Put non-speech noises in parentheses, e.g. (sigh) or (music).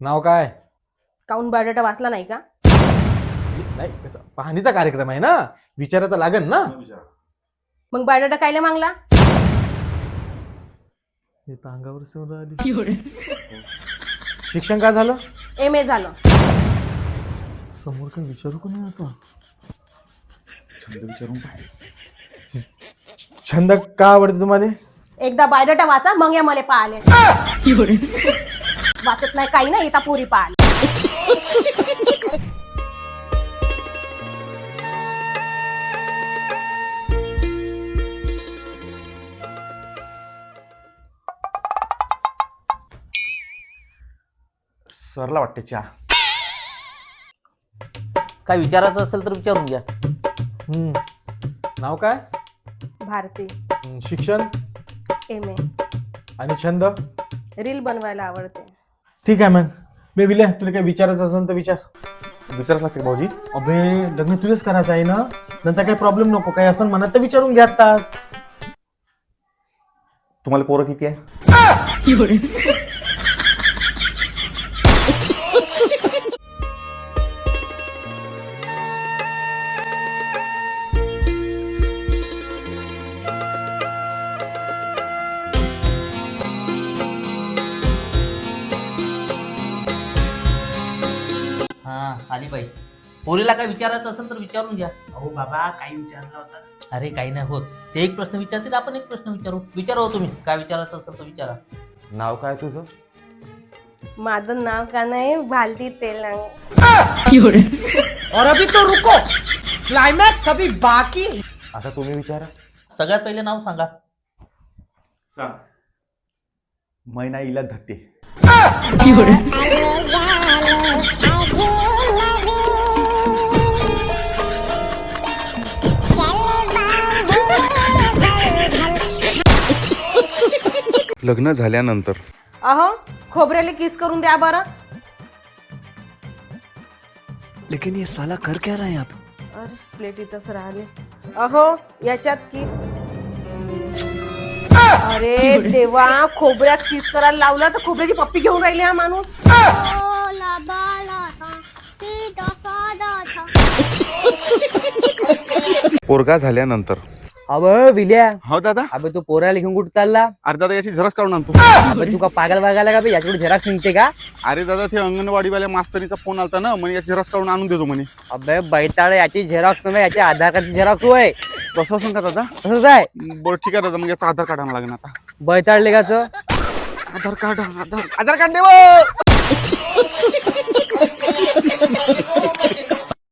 नाव काय? काऊन बायोडाटा वाचला नाही का? नाही त्याचा पाहणीचा कार्यक्रम आहे ना? विचारायचं लागेल ना? मग बायोडाटा कायले मागला? हे तर अंगावर समोर आली. शिक्षण काय झालं? एम ए झालं. समोर काय विचारू का नाही आता? छंद विचारून. छंद का आवडते तुम्हाला? एकदा बायोडाटा वाचा मग या मला पाहिले वाचत नाही काही नाही येता पोरी पाहिले सरला वाटते चहा. काय विचारायचं असेल तर विचारून घ्या. हम्म. नाव काय? भारती. हम्म, शिक्षण? एम ए आणि छंद? रील बनवायला आवडते. ठीक आहे मग. बे विले तुला काय विचारायचं असेल तर विचार. विचारच लागते भाऊजी? अबे लग्न तुलाच करायचं आहे ना? नंतर काही प्रॉब्लेम नको काही असं म्हणत तर विचारून घ्या आत्ताच. तुम्हाला पोरं किती आहे? हा आली बाई. पोरीला काय विचारायचं असेल तर विचारून घ्या. अहो बाबा काही विचारलं होतं. अरे काही नाही होत ते एक प्रश्न विचारतील आपण एक प्रश्न विचारू. विचारा हो तुम्ही काय विचारायचं असेल तर विचारा. नाव काय तुझं? माझं नाव का नाही? भालती तेलंग. और अभी तो रुको. क्लाइमैक्स अभी बाकी आता तुम्ही विचारा. सगळ्यात पहिले नाव सांगा. सांग. मैना इला धत्ते लग्न झाल्यानंतर. अहो खोबऱ्याला किस करून द्या बरं. लेकिन ये साला कर क्या रहा है यहाँ पे अरे प्लेट इथंच राहिले. अहो याच्यात किस अरे देवा खोबऱ्यात किस करायला लावला तर खोबऱ्याची पप्पी घेऊन राहिली हा माणूस. ओला बाला था सीधा साधा था पोरगा झाल्यानंतर. अब विल्या. हो दादा. अबे तू पोराला घेऊन कुठं चालला? अरे दादा याची झरस काढून आणतो. अबे तू का पागल बघायला का बे? याच्याकडे झेराक्स निघते का? अरे दादा ते अंगणवाडीवाल्या मास्तरीचा फोन आलता ना म्हणे याची झरस काढून आणून देतो म्हणे. अबे बैताळ याची झेरॉक्स नव्हे याची आधार कार्डची झेरॉक्स होय. कसं असं का दादा? तसंच आहे. बरं ठीक आहे दादा मग याचा आधार कार्ड आणावं लागेल आता. बैताळ लेगाचं आधार कार्ड आधार आधार कार्ड देव (laughs)